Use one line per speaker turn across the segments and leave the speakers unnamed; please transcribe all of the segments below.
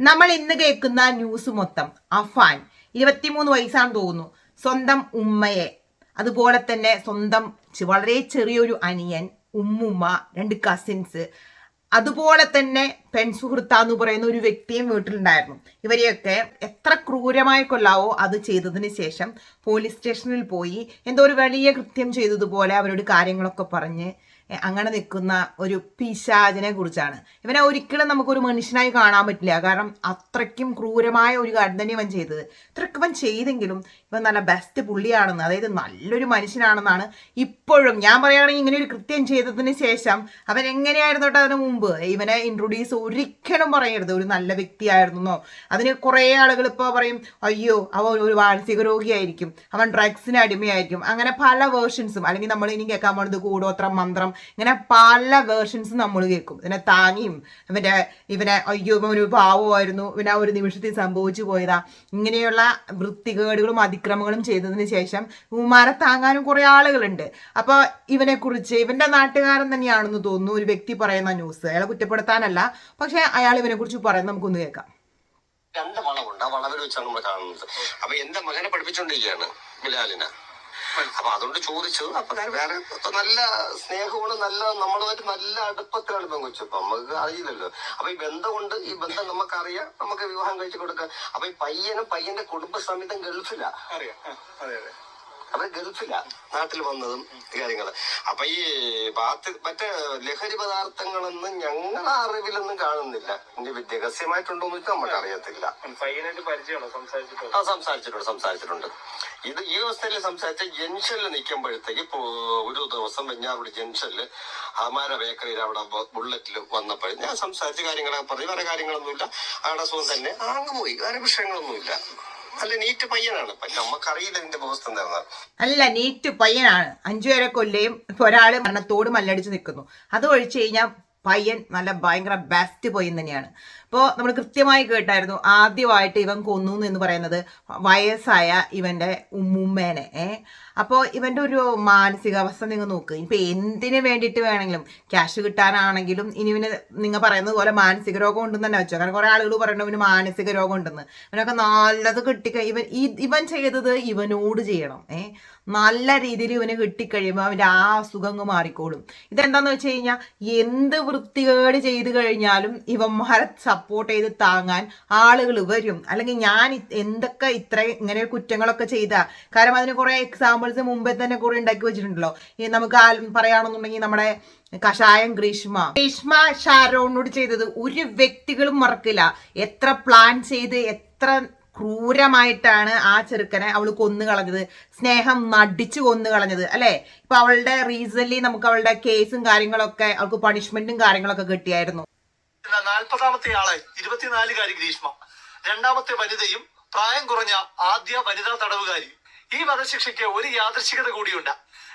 നമ്മൾ ഇന്ന് കേൾക്കുന്ന ന്യൂസ് മൊത്തം അഫാൻ. ഇരുപത്തിമൂന്ന് വയസ്സാണെന്ന് തോന്നുന്നു. സ്വന്തം ഉമ്മയെ. അതുപോലെ തന്നെ സ്വന്തം വളരെ ചെറിയൊരു അനിയൻ ഉമ്മുമ്മ രണ്ട് കസിൻസ് അതുപോലെ തന്നെ പെൺസുഹൃത്താന്ന് പറയുന്ന ഒരു വ്യക്തിയും വീട്ടിലുണ്ടായിരുന്നു. ഇവരെയൊക്കെ എത്ര ക്രൂരമായി കൊല്ലാവോ അത് ചെയ്തതിന് ശേഷം പോലീസ് സ്റ്റേഷനിൽ പോയി എന്തോ ഒരു വലിയ കൃത്യം ചെയ്തതുപോലെ അവരോട് കാര്യങ്ങളൊക്കെ പറഞ്ഞ് അങ്ങനെ നിൽക്കുന്ന ഒരു പിശാചിനെ കുറിച്ചാണ്. ഇവനെ ഒരിക്കലും നമുക്കൊരു മനുഷ്യനായി കാണാൻ പറ്റില്ല. കാരണം അത്രയ്ക്കും ക്രൂരമായ ഒരു കാര്യം തന്നെ ഇവൻ ചെയ്തത്. ഇത്രയ്ക്ക് ഇവൻ ചെയ്തെങ്കിലും ഇവൻ നല്ല ബെസ്റ്റ് പുള്ളിയാണെന്ന് അതായത് നല്ലൊരു മനുഷ്യനാണെന്നാണ് ഇപ്പോഴും ഞാൻ പറയുകയാണെങ്കിൽ ഇങ്ങനെ ഒരു കൃത്യം ചെയ്തതിന് ശേഷം അവൻ എങ്ങനെയായിരുന്നു കേട്ടോ അതിന് മുമ്പ്? ഇവനെ ഇൻട്രൊഡ്യൂസ് ഒരിക്കലും പറയരുത്. ഒരു നല്ല വ്യക്തിയായിരുന്നോ അതിന് കുറേ ആളുകൾ ഇപ്പോൾ പറയും അയ്യോ അവൻ ഒരു മാനസിക രോഗിയായിരിക്കും. അവൻ ഡ്രഗ്സിന് അടിമയായിരിക്കും. അങ്ങനെ പല വേർഷൻസും അല്ലെങ്കിൽ നമ്മൾ ഇനി കേൾക്കാൻ പോകുന്നത് കൂടോത്രം മന്ത്രം ഇങ്ങനെ പല വേർഷൻസ് നമ്മൾ കേൾക്കും. ഇതിനെ താങ്ങിയും ഇവന്റെ ഇവനെ അയ്യോ ഇവൻ ഒരു പാവമായിരുന്നു. ഇവനെ ഒരു നിമിഷത്തിൽ സംഭവിച്ചു പോയതാ. ഇങ്ങനെയുള്ള വൃത്തികേടുകളും അതിക്രമങ്ങളും ചെയ്തതിന് ശേഷം ഉമാരെ താങ്ങാനും കുറേ ആളുകളുണ്ട്. അപ്പോൾ ഇവനെക്കുറിച്ച് ഇവന്റെ നാട്ടുകാരൻ തന്നെയാണെന്ന് തോന്നുന്നു ഒരു വ്യക്തി പറയുന്ന ന്യൂസ് അയാളെ കുറ്റപ്പെടുത്താനല്ല പക്ഷേ അയാൾ ഇവനെക്കുറിച്ച് പറയുന്നത് നമുക്കൊന്ന് കേൾക്കാം.
രണ്ട് വളവുണ്ട് ആ വളവിൽ വെച്ചാണ് നമ്മൾ കാണുന്നത്. അപ്പൊ എന്റെ മകനെ പഠിപ്പിച്ചോണ്ടിരിക്കുകയാണ് ബിലാലിനെ. അപ്പൊ അതുകൊണ്ട് ചോദിച്ചു അപ്പൊ വേറെ നല്ല സ്നേഹമാണ് നല്ല നമ്മളുമായിട്ട് നല്ല അടുപ്പത്തിലാണ് പെങ്കൊച്ചു അപ്പൊ നമുക്ക് അറിയില്ലല്ലോ. അപ്പൊ ഈ ബന്ധം കൊണ്ട് ഈ ബന്ധം നമുക്കറിയാം നമുക്ക് വിവാഹം കഴിച്ചു കൊടുക്കാം. അപ്പൊ ഈ പയ്യനും പയ്യന്റെ ഗൾഫിലാ.
ആ, അതെ അതെ.
അവർ ഗൾഫിലാ നാട്ടിൽ വന്നതും കാര്യങ്ങൾ. അപ്പൊ ഈ ബാത്ത് മറ്റേ ലഹരി പദാർത്ഥങ്ങളൊന്നും ഞങ്ങളുടെ അറിവിലൊന്നും കാണുന്നില്ല. ഇനി രഹസ്യമായിട്ടുണ്ടോ എന്ന് വെച്ചാൽ നമുക്ക് അറിയത്തില്ല
പയ്യനായിട്ട് പരിചയമാണോ സംസാരിച്ചിട്ടോ
ആ സംസാരിച്ചിട്ടുണ്ട് സംസാരിച്ചിട്ടുണ്ട്. ഇത് ഈ അവസ്ഥയിൽ സംസാരിച്ച ജംഗ്ഷനിൽ നിൽക്കുമ്പോഴത്തേക്ക് ഒരു ദിവസം വെഞ്ഞാറുടി ജംഗ്ഷനിൽ അമാര ബേക്കറിയിൽ അവിടെ ബുള്ളറ്റിൽ വന്നപ്പോൾ ഞാൻ സംസാരിച്ച കാര്യങ്ങളൊക്കെ പറഞ്ഞു. വേറെ കാര്യങ്ങളൊന്നുമില്ല. അവിടെ സുഖം തന്നെ. ആങ്ങ് പോയി. വേറെ വിഷയങ്ങളൊന്നുമില്ല അല്ല നീറ്റ് പയ്യനാണ്. നമുക്കറിയില്ല ഇതിന്റെ അവസ്ഥ എന്താണെന്ന്.
അല്ല നീറ്റ് പയ്യനാണ്. അഞ്ചു പേരെ കൊല്ലുകയും ഇപ്പൊ ഒരാൾ മരണത്തോട് മല്ലടിച്ച് നിൽക്കുന്നു. അത് ഒഴിച്ചു കഴിഞ്ഞാൽ പയ്യൻ നല്ല ഭയങ്കര ബെസ്റ്റ് പയ്യൻ തന്നെയാണ്. ഇപ്പോൾ നമ്മൾ കൃത്യമായി കേട്ടായിരുന്നു ആദ്യമായിട്ട് ഇവൻ കൊന്നു എന്ന് പറയുന്നത് വയസ്സായ ഇവന്റെ ഉമ്മുമ്മേനെ. അപ്പോൾ ഇവന്റെ ഒരു മാനസികാവസ്ഥ നിങ്ങൾ നോക്ക്. ഇപ്പൊ എന്തിനു വേണ്ടിയിട്ട് വേണമെങ്കിലും ക്യാഷ് കിട്ടാനാണെങ്കിലും ഇനി ഇവന് നിങ്ങൾ പറയുന്നത് പോലെ മാനസിക രോഗം ഉണ്ടെന്ന് തന്നെ വെച്ചോ. കാരണം കുറേ ആളുകൾ പറയുന്നത് ഇവന് മാനസിക രോഗം ഉണ്ടെന്ന്. ഇവനൊക്കെ നല്ലത് കിട്ടിക്ക ഇവൻ ഈ- ഇവൻ ചെയ്തത് ഇവനോട് ചെയ്യണം. ഏ? നല്ല രീതിയിൽ ഇവന് കിട്ടിക്കഴിയുമ്പോൾ അവന്റെ ആ അസുഖം മാറിക്കോളും. ഇതെന്താന്ന് വെച്ച് കഴിഞ്ഞാൽ എന്ത് വൃത്തികേട് ചെയ്ത് കഴിഞ്ഞാലും ഇവന്മാരെ സപ്പോർട്ട് ചെയ്ത് താങ്ങാൻ ആളുകൾ വരും. അല്ലെങ്കിൽ ഞാൻ എന്തൊക്കെ ഇത്ര ഇങ്ങനെ കുറ്റങ്ങളൊക്കെ ചെയ്ത? കാരണം അതിന് കുറെ എക്സാമ്പിൾസ് മുമ്പേ തന്നെ കുറെ ഉണ്ടാക്കി വെച്ചിട്ടുണ്ടല്ലോ. ഈ നമുക്ക് പറയുകയാണെന്നുണ്ടെങ്കിൽ നമ്മുടെ കഷായം ഗ്രീഷ്മ. ഗ്രീഷ്മ ഷാരോണിനോട് ചെയ്തത് ഒരു വ്യക്തികളും മറക്കില്ല. എത്ര പ്ലാൻ ചെയ്ത് എത്ര ക്രൂരമായിട്ടാണ് ആ ചെറുക്കനെ അവൾ കൊന്നു കളഞ്ഞത്. സ്നേഹം നടിച്ചു കൊന്നു കളഞ്ഞത്. അല്ലേ? ഇപ്പൊ അവളുടെ റീസൻലി നമുക്ക് അവളുടെ കേസും കാര്യങ്ങളൊക്കെ അവൾക്ക് പണിഷ്മെന്റും കാര്യങ്ങളൊക്കെ കിട്ടിയായിരുന്നു.
നാൽപ്പതാമത്തെ ആളെ ഇരുപത്തിനാലുകാരി ഗ്രീഷ്മ. രണ്ടാമത്തെ വനിതയും പ്രായം കുറഞ്ഞ ആദ്യ വനിതാ തടവുകാരി. ഈ വധശിക്ഷയ്ക്ക് ഒരു യാദൃശികത കൂടിയുണ്ട്.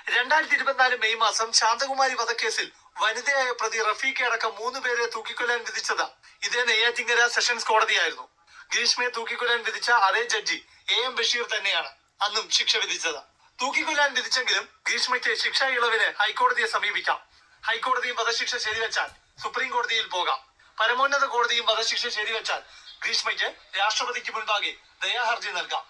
രണ്ടായിരത്തി ഇരുപത്തിനാല് മെയ് മാസം ശാന്തകുമാരി വധക്കേസിൽ വനിതയായ പ്രതി റഫീഖെ അടക്കം മൂന്ന് പേരെ തൂക്കിക്കൊല്ലാൻ വിധിച്ചത് ഇതേ നെയ്യാറ്റിങ്കര സെഷൻസ് കോടതിയായിരുന്നു. ഗ്രീഷ്മയെ തൂക്കിക്കൊല്ലാൻ വിധിച്ച അതേ ജഡ്ജി എ എം ബഷീർ തന്നെയാണ് അന്നും ശിക്ഷ വിധിച്ചത്. തൂക്കിക്കൊല്ലാൻ വിധിച്ചെങ്കിലും ഗ്രീഷ്മയ്ക്ക് ശിക്ഷാ ഇളവിന് ഹൈക്കോടതിയെ സമീപിക്കാം. ഹൈക്കോടതിയും വധശിക്ഷ ശരിവെച്ചാൽ സുപ്രീം കോടതിയിൽ പോകാം. പരമോന്നത കോടതിയും വധശിക്ഷ ശരിവെച്ചാൽ ഗ്രീഷ്മയ്ക്ക് രാഷ്ട്രപതിക്ക് മുൻപാകെ ദയാഹർജി നൽകാം.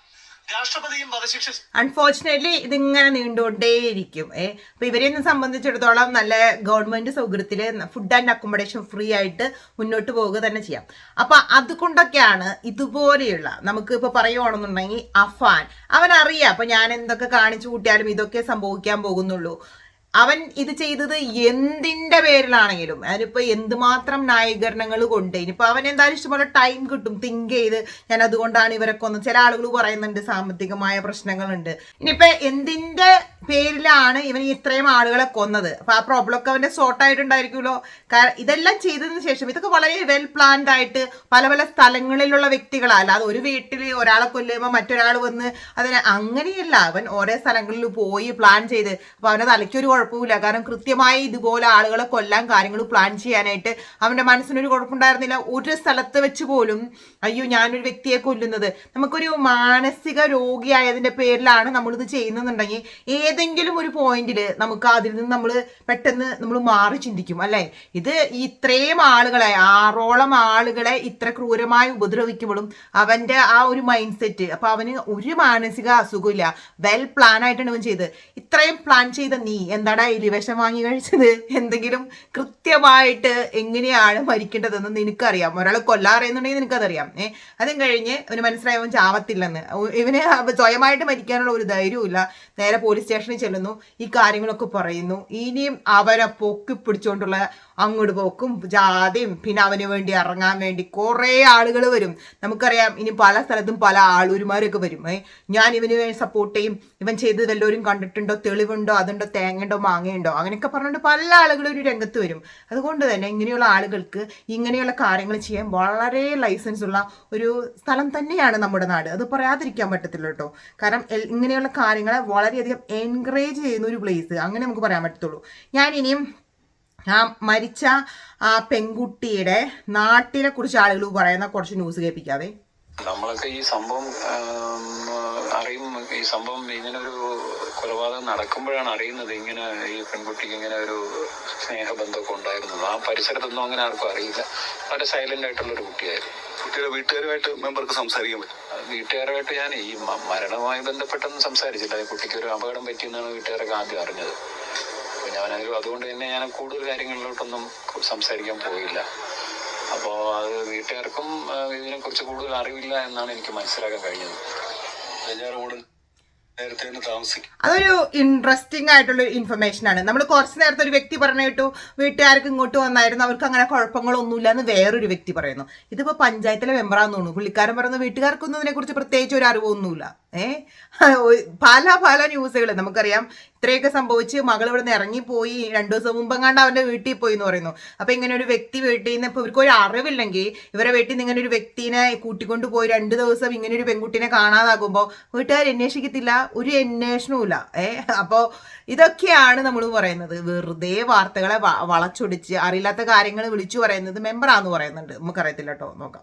രാഷ്ട്രപതിയും വധശിക്ഷ
അൺഫോർച്ചുനേറ്റ്ലി ഇതിങ്ങനെ നീണ്ടുകൊണ്ടേയിരിക്കും. ഏ അപ്പൊ ഇവരെയൊന്നും സംബന്ധിച്ചിടത്തോളം നല്ല ഗവൺമെന്റ് സൗകര്യത്തിൽ ഫുഡ് ആൻഡ് അക്കോമഡേഷൻ ഫ്രീ ആയിട്ട് മുന്നോട്ട് പോവുക തന്നെ ചെയ്യാം. അപ്പൊ അതുകൊണ്ടൊക്കെയാണ് ഇതുപോലെയുള്ള നമുക്ക് ഇപ്പൊ പറയുവാണെന്നുണ്ടെങ്കിൽ അഫാൻ അവൻ അറിയാം അപ്പൊ ഞാൻ എന്തൊക്കെ കാണിച്ചു കൂട്ടിയാലും ഇതൊക്കെ സംഭവിക്കാൻ പോകുന്നുള്ളൂ. അവൻ ഇത് ചെയ്തത് എന്തിന്റെ പേരിലാണെങ്കിലും. അതിനിപ്പോൾ എന്തുമാത്രം ന്യായീകരണങ്ങൾ കൊണ്ട്. ഇനിയിപ്പോൾ അവൻ എന്തായാലും ഇഷ്ടംപോലെ ടൈം കിട്ടും. തിങ്ക് ചെയ്ത് ഞാൻ അതുകൊണ്ടാണ് ഇവരെ കൊന്നത് ചില ആളുകൾ പറയുന്നുണ്ട് സാമ്പത്തികമായ പ്രശ്നങ്ങളുണ്ട്. ഇനിയിപ്പോൾ എന്തിന്റെ പേരിലാണ് ഇവൻ ഇത്രയും ആളുകളെ കൊന്നത്. അപ്പൊ ആ പ്രോബ്ലം ഒക്കെ സോർട്ട് ആയിട്ടുണ്ടായിരിക്കുമല്ലോ. കാരണം ഇതെല്ലാം ചെയ്തതിന് ശേഷം ഇതൊക്കെ വളരെ വെൽ പ്ലാൻഡ് ആയിട്ട് പല പല സ്ഥലങ്ങളിലുള്ള വ്യക്തികളാ. അല്ലാതെ ഒരു വീട്ടിൽ ഒരാളെ കൊല്ലുമ്പോൾ മറ്റൊരാൾ വന്ന് അതിനെ അങ്ങനെയല്ല. അവൻ ഓരോ സ്ഥലങ്ങളിൽ പോയി പ്ലാൻ ചെയ്ത്. അപ്പൊ അവന്റെ തലയ്ക്കൊരു കുഴപ്പമില്ല കാരണം കൃത്യമായി ഇതുപോലെ ആളുകളെ കൊല്ലാൻ കാര്യങ്ങൾ പ്ലാൻ ചെയ്യാനായിട്ട് അവന്റെ മനസ്സിനൊരു കുഴപ്പമുണ്ടായിരുന്നില്ല. ഒരു സ്ഥലത്ത് വെച്ച് പോലും അയ്യോ ഞാനൊരു വ്യക്തിയെ കൊല്ലുന്നത്. നമുക്കൊരു മാനസിക രോഗിയായതിന്റെ പേരിലാണ് നമ്മളിത് ചെയ്യുന്നതെന്നുണ്ടെങ്കിൽ ഏതെങ്കിലും ഒരു പോയിന്റിൽ നമുക്ക് അതിൽ നിന്ന് നമ്മൾ പെട്ടെന്ന് നമ്മൾ മാറി ചിന്തിക്കും അല്ലേ? ഇത് ഇത്രയും ആളുകളെ ആറോളം ആളുകളെ ഇത്ര ക്രൂരമായി ഉപദ്രവിക്കുമ്പോഴും അവന്റെ ആ ഒരു മൈൻഡ് സെറ്റ് അപ്പൊ അവന് ഒരു മാനസിക അസുഖമില്ല വെൽ പ്ലാൻ ആയിട്ടാണ് ഇവൻ ചെയ്ത് ഇത്രയും പ്ലാൻ ചെയ്ത നീ എന്താടാ എലിവേഷം വാങ്ങി കഴിച്ചത്? എന്തെങ്കിലും കൃത്യമായിട്ട് എങ്ങനെയാണ് മരിക്കേണ്ടതെന്ന് നിനക്കറിയാം. ഒരാളെ കൊല്ലാറിയുന്നുണ്ടെങ്കിൽ നിനക്കതറിയാം. ഏഹ് അതും കഴിഞ്ഞ് അവന് മനസ്സിലായി അവൻ ചാവത്തില്ലെന്ന്. ഇവന് സ്വയമായിട്ട് മരിക്കാനുള്ള ഒരു ധൈര്യവുമില്ല. നേരെ പോലീസ് സ്റ്റേഷനിൽ ചെല്ലുന്നു ഈ കാര്യങ്ങളൊക്കെ പറയുന്നു. ഇനിയും അവരെ പൊക്കി പിടിച്ചുകൊണ്ടുള്ള അങ്ങോട്ട് പോക്കും ജാതിയും പിന്നെ അവന് വേണ്ടി ഇറങ്ങാൻ വേണ്ടി കുറേ ആളുകൾ വരും. നമുക്കറിയാം ഇനി പല സ്ഥലത്തും പല ആളൂരുമാരൊക്കെ വരും. ഞാൻ ഇവന് വേണ്ടി സപ്പോർട്ട് ചെയ്യും. ഇവൻ ചെയ്തത് വല്ലവരും കണ്ടിട്ടുണ്ടോ? തെളിവുണ്ടോ? അതുണ്ടോ? തേങ്ങയുണ്ടോ? മാങ്ങയുണ്ടോ? അങ്ങനെയൊക്കെ പറഞ്ഞിട്ട് പല ആളുകളും ഒരു രംഗത്ത് വരും. അതുകൊണ്ട് തന്നെ ഇങ്ങനെയുള്ള ആളുകൾക്ക് ഇങ്ങനെയുള്ള കാര്യങ്ങൾ ചെയ്യാൻ വളരെ ലൈസൻസ് ഉള്ള ഒരു സ്ഥലം തന്നെയാണ് നമ്മുടെ നാട്. അത് പറയാതിരിക്കാൻ പറ്റത്തില്ല കേട്ടോ. കാരണം ഇങ്ങനെയുള്ള കാര്യങ്ങളെ വളരെയധികം എൻകറേജ് ചെയ്യുന്ന ഒരു പ്ലേസ് അങ്ങനെ നമുക്ക് പറയാൻ പറ്റത്തുള്ളൂ. ഞാൻ ഇനിയും ആ മരിച്ച ആ പെൺകുട്ടിയുടെ നാട്ടിനെ കുറിച്ച് ആളുകൾ പറയുന്ന കുറച്ച് ന്യൂസ് കേൾപ്പിക്കാതെ
നമ്മളൊക്കെ ഈ സംഭവം അറിയും. ഈ സംഭവം ഇങ്ങനെ ഒരു കൊലപാതകം നടക്കുമ്പോഴാണ് അറിയുന്നത് ഇങ്ങനെ ഈ പെൺകുട്ടിക്ക് ഇങ്ങനെ ഒരു സ്നേഹബന്ധമൊക്കെ ഉണ്ടായിരുന്നത്. ആ പരിസരത്തൊന്നും അങ്ങനെ ആർക്കും അറിയില്ല. വളരെ സൈലന്റ് ആയിട്ടുള്ള ഒരു കുട്ടിയായിരുന്നു.
കുട്ടിയുടെ വീട്ടുകാരുമായിട്ട് മെമ്പർക്ക് സംസാരിക്കാൻ പറ്റും.
വീട്ടുകാരുമായിട്ട് ഞാൻ ഈ മരണവുമായി ബന്ധപ്പെട്ടൊന്നും സംസാരിച്ചില്ല. കുട്ടിക്ക് ഒരു അപകടം പറ്റിയെന്നാണ് വീട്ടുകാരൊക്കെ ആദ്യം അറിഞ്ഞത്. അതുകൊണ്ട് തന്നെ ഞാൻ കൂടുതൽ കാര്യങ്ങളിലോട്ടൊന്നും സംസാരിക്കാൻ പോയില്ല. അപ്പോൾ അത് വീട്ടുകാർക്കും ഇതിനെ ഇതിനെക്കുറിച്ച് കൂടുതൽ അറിവില്ല എന്നാണ് എനിക്ക് മനസ്സിലാക്കാൻ കഴിഞ്ഞത്.
അതൊരു ഇൻട്രസ്റ്റിംഗ് ആയിട്ടുള്ള ഇൻഫർമേഷൻ ആണ്. നമ്മൾ കുറച്ച് നേരത്തെ ഒരു വ്യക്തി പറഞ്ഞു കേട്ടു വീട്ടുകാർക്ക് ഇങ്ങോട്ട് വന്നായിരുന്നു അവർക്ക് അങ്ങനെ കുഴപ്പങ്ങളൊന്നുമില്ല എന്ന് വേറൊരു വ്യക്തി പറയുന്നു. ഇതിപ്പോ പഞ്ചായത്തിലെ മെമ്പറാന്ന് തോന്നുന്നു. പുള്ളിക്കാരൻ പറയുന്ന വീട്ടുകാർക്കൊന്നും ഇതിനെക്കുറിച്ച് പ്രത്യേകിച്ച് ഒരു അറിവൊന്നുമില്ല. ഏഹ് പല പല ന്യൂസുകൾ നമുക്കറിയാം ഇത്രയൊക്കെ സംഭവിച്ച് മകൾ ഇവിടെ നിന്ന് ഇറങ്ങിപ്പോയി. രണ്ടു ദിവസം മുമ്പെങ്ങാണ്ട് അവന്റെ വീട്ടിൽ പോയി എന്ന് പറയുന്നു. അപ്പൊ ഇങ്ങനെ ഒരു വ്യക്തി വീട്ടിൽ നിന്ന് ഇപ്പൊ ഇവർക്ക് ഒരു അറിവില്ലെങ്കിൽ ഇവരെ വീട്ടിൽ നിന്ന് ഇങ്ങനെ ഒരു വ്യക്തിനെ കൂട്ടിക്കൊണ്ട് പോയി രണ്ട് ദിവസം ഇങ്ങനെ ഒരു പെൺകുട്ടിനെ കാണാതാകുമ്പോൾ വീട്ടുകാർ അന്വേഷിക്കത്തില്ല. ഒരു അന്വേഷണവും ഇല്ല. ഏ അപ്പോൾ ഇതൊക്കെയാണ് നമ്മൾ പറയുന്നത്. വെറുതെ വാർത്തകളെ വളച്ചൊടിച്ച് അറിയില്ലാത്ത കാര്യങ്ങൾ വിളിച്ചു പറയുന്നത് മെമ്പറാന്ന് പറയുന്നുണ്ട്. നമുക്കറിയത്തില്ല കേട്ടോ. നോക്കാം.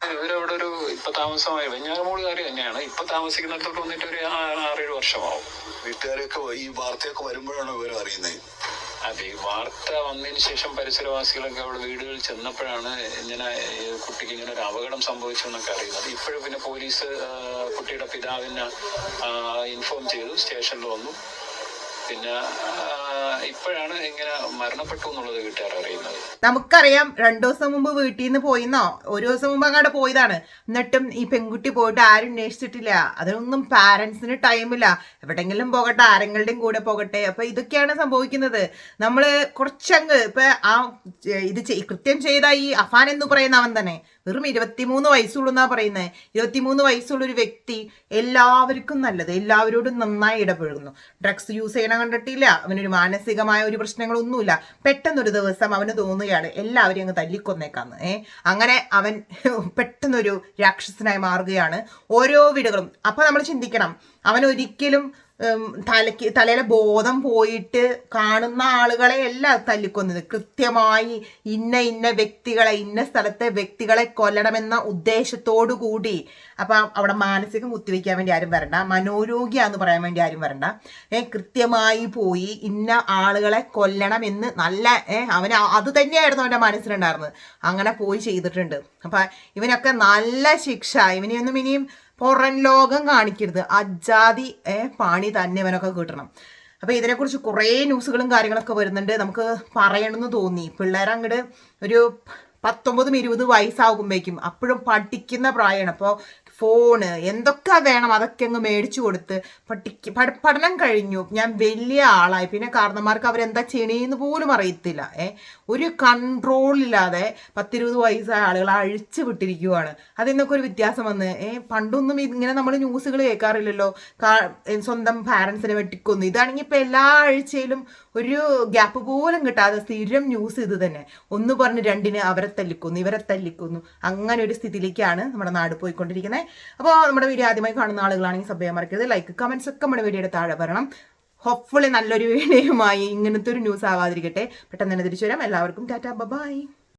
ഇവരവിടെ ഒരു ഇപ്പൊ താമസമായി. വെഞ്ഞാറമൂടുകാർ തന്നെയാണ്. ഇപ്പൊ താമസിക്കുന്നിടത്തോട്ട് വന്നിട്ട് ഒരു ആറേഴ് വർഷമാവും.
വീട്ടുകാരൊക്കെ ഈ വാർത്തയൊക്കെ വരുമ്പോഴാണ് ഇവർ അറിയുന്നത്
അതെ ഈ വാർത്ത വന്നതിന് ശേഷം പരിസരവാസികളൊക്കെ അവിടെ വീടുകളിൽ ചെന്നപ്പോഴാണ് ഇങ്ങനെ കുട്ടിക്ക് ഇങ്ങനെ ഒരു അപകടം സംഭവിച്ചു എന്നൊക്കെ അറിയുന്നത്. ഇപ്പോഴും പിന്നെ പോലീസ് കുട്ടിയുടെ പിതാവിനെ ഇൻഫോം ചെയ്തു സ്റ്റേഷനിൽ വന്നു. പിന്നെ ഇപ്പോഴാണ് ഇങ്ങനെ മരണപ്പെട്ടു എന്നുള്ളത് വീട്ടുകാർ അറിയുന്നത്.
നമുക്കറിയാം രണ്ടു ദിവസം മുമ്പ് വീട്ടിൽ നിന്ന് പോയിന്നോ? ഒരു ദിവസം മുമ്പ് അങ്ങോട്ട് പോയതാണ്. എന്നിട്ടും ഈ പെൺകുട്ടി പോയിട്ട് ആരും അന്വേഷിച്ചിട്ടില്ല. അതിനൊന്നും പാരന്റ്സിന് ടൈമില്ല എവിടെങ്കിലും പോകട്ടെ ആരെങ്കിലും കൂടെ പോകട്ടെ. അപ്പൊ ഇതൊക്കെയാണ് സംഭവിക്കുന്നത്. നമ്മൾ കുറച്ചങ്ങ് ഇപ്പൊ ആ ഇത് കൃത്യം ചെയ്ത ഈ അഫാൻ എന്ന് പറയുന്ന അവൻ തന്നെ. വെറും ഇരുപത്തിമൂന്ന് വയസ്സുള്ളൂ എന്നാ പറയുന്നത് ഇരുപത്തിമൂന്ന് വയസ്സുള്ള ഒരു വ്യക്തി എല്ലാവർക്കും നല്ലത്. എല്ലാവരോടും നന്നായി ഇടപഴകുന്നു. ഡ്രഗ്സ് യൂസ് ചെയ്യണ കണ്ടിട്ടില്ല. അവനൊരു മാനസികമായ ഒരു പ്രശ്നങ്ങളൊന്നുമില്ല. പെട്ടെന്നൊരു ദിവസം അവന് തോന്നുകയാണ് എല്ലാവരെയും അങ്ങ് തല്ലിക്കൊന്നേക്കാന്ന്. ഏ? അങ്ങനെ അവൻ പെട്ടെന്നൊരു രാക്ഷസനായി മാറുകയാണ് ഓരോ വീടുകളും. അപ്പൊ നമ്മൾ ചിന്തിക്കണം. അവൻ ഒരിക്കലും തലയ്ക്ക് തലയിലെ ബോധം പോയിട്ട് കാണുന്ന ആളുകളെ അല്ല തല്ലിക്കൊന്നത്. കൃത്യമായി ഇന്ന ഇന്ന വ്യക്തികളെ ഇന്ന സ്ഥലത്തെ വ്യക്തികളെ കൊല്ലണമെന്ന ഉദ്ദേശത്തോടു കൂടി. അപ്പൊ അവിടെ മാനസികം കുത്തിവെക്കാൻ വേണ്ടി ആരും വരണ്ട. മനോരോഗ്യാന്ന് പറയാൻ വേണ്ടി ആരും വരണ്ട. ഏ കൃത്യമായി പോയി ഇന്ന ആളുകളെ കൊല്ലണം എന്ന് നല്ല ഏ അവന് അത് തന്നെയായിരുന്നു അവന്റെ മനസ്സിലുണ്ടായിരുന്നത്. അങ്ങനെ പോയി ചെയ്തിട്ടുണ്ട്. അപ്പൊ ഇവനൊക്കെ നല്ല ശിക്ഷ. ഇവനെയൊന്നും ഇനിയും പുറം ലോകം കാണിക്കരുത്. അജാതി പാണി തന്നെ ഇവനൊക്കെ കിട്ടണം. അപ്പൊ ഇതിനെക്കുറിച്ച് കുറേ ന്യൂസുകളും കാര്യങ്ങളൊക്കെ വരുന്നുണ്ട്. നമുക്ക് പറയണമെന്ന് തോന്നി. പിള്ളേർ അങ്ങോട്ട് ഒരു പത്തൊമ്പതും ഇരുപത് വയസ്സാകുമ്പോഴേക്കും അപ്പോഴും പഠിക്കുന്ന പ്രായമാണ് അപ്പോൾ ഫോണ് എന്തൊക്കെ വേണം അതൊക്കെ അങ്ങ് മേടിച്ചു കൊടുത്ത് പഠിക്ക് പഠ പഠനം കഴിഞ്ഞു. ഞാൻ വലിയ ആളായി. പിന്നെ കാരണന്മാർക്ക് അവരെന്താ ചെയ്യണേന്ന് പോലും അറിയത്തില്ല. ഏ? ഒരു കൺട്രോളില്ലാതെ പത്തിരുപത് വയസ്സായ ആളുകൾ അഴിച്ചു വിട്ടിരിക്കുവാണ്. അതെന്നൊക്കെ ഒരു വ്യത്യാസം വന്ന്? ഏ? പണ്ടൊന്നും ഇങ്ങനെ നമ്മൾ ന്യൂസുകൾ കേൾക്കാറില്ലല്ലോ. സ്വന്തം പാരൻസിനെ വെട്ടിക്കൊന്നു. ഇതാണെങ്കിൽ ഇപ്പം എല്ലാ ആഴ്ചയിലും ഒരു ഗ്യാപ്പ് പോലും കിട്ടാതെ സ്ഥിരം ന്യൂസ് ഇത് തന്നെ. ഒന്ന് പറഞ്ഞ് രണ്ടിന് അവരെ തല്ലിക്കുന്നു ഇവരെ തല്ലിക്കുന്നു. അങ്ങനെ ഒരു സ്ഥിതിയിലേക്കാണ് നമ്മുടെ നാട് പോയിക്കൊണ്ടിരിക്കുന്നത്. അപ്പോൾ നമ്മുടെ വീഡിയോ ആദ്യമായി കാണുന്ന ആളുകളാണെങ്കിൽ സഭയെ മറക്കരുത് ലൈക്ക് കമൻസ് ഒക്കെ നമ്മുടെ വീഡിയോയുടെ താഴെ വരണം. ഹോപ്പ്ഫുള്ളി നല്ലൊരു വീഡിയോയുമായി ഇങ്ങനത്തെ ഒരു ന്യൂസ് ആവാതിരിക്കട്ടെ. പെട്ടെന്ന് തന്നെ തിരിച്ചു വരാം. എല്ലാവർക്കും ടാറ്റാ ബൈ